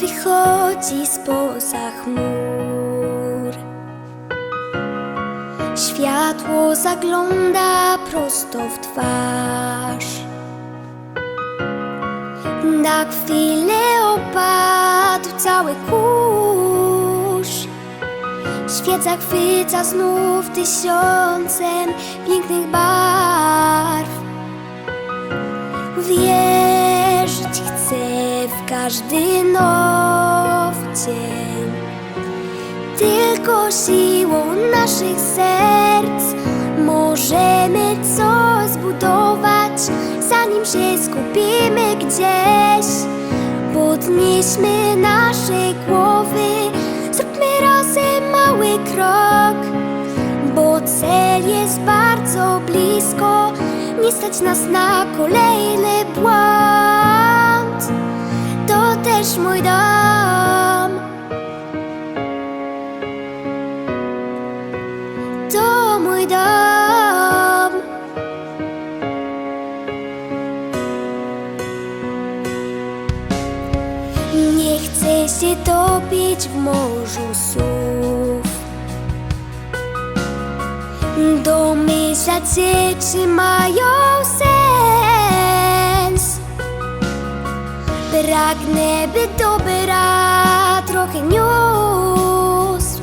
wychodzi spoza chmur. Światło zagląda prosto w twarz. Na chwilę opadł cały kurz. Świat zachwyca znów tysiącem pięknych barw. Wierzyć chcę w każdy nowy dzień. Tylko siłą naszych serc możemy coś zbudować, zanim się skupimy gdzieś. Podnieśmy nasze głowy, zróbmy razem mały krok, bo cel jest bardzo blisko. Nie stać nas na kolejny błąd. Mój dom. To mój dom. Nie chcę się topić w morzu słów. Domyślać się, czy mają sens. Pragnę, by dobra trochę niósł.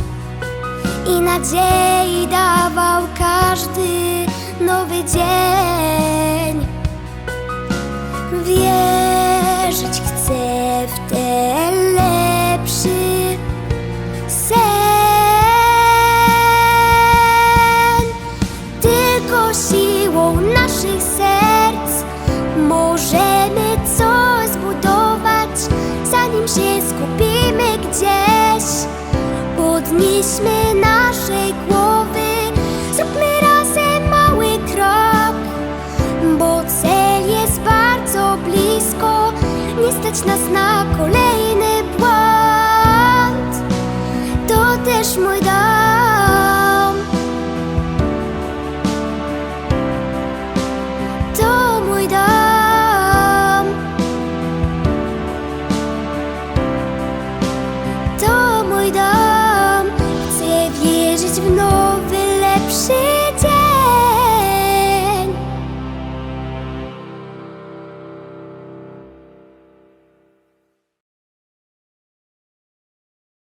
I nadziei dawał każdy się skupimy gdzieś. Podnieśmy naszej głowy Zróbmy razem mały krok Bo cel jest bardzo blisko. Nie stać nas na kolejny błąd. To też mój dom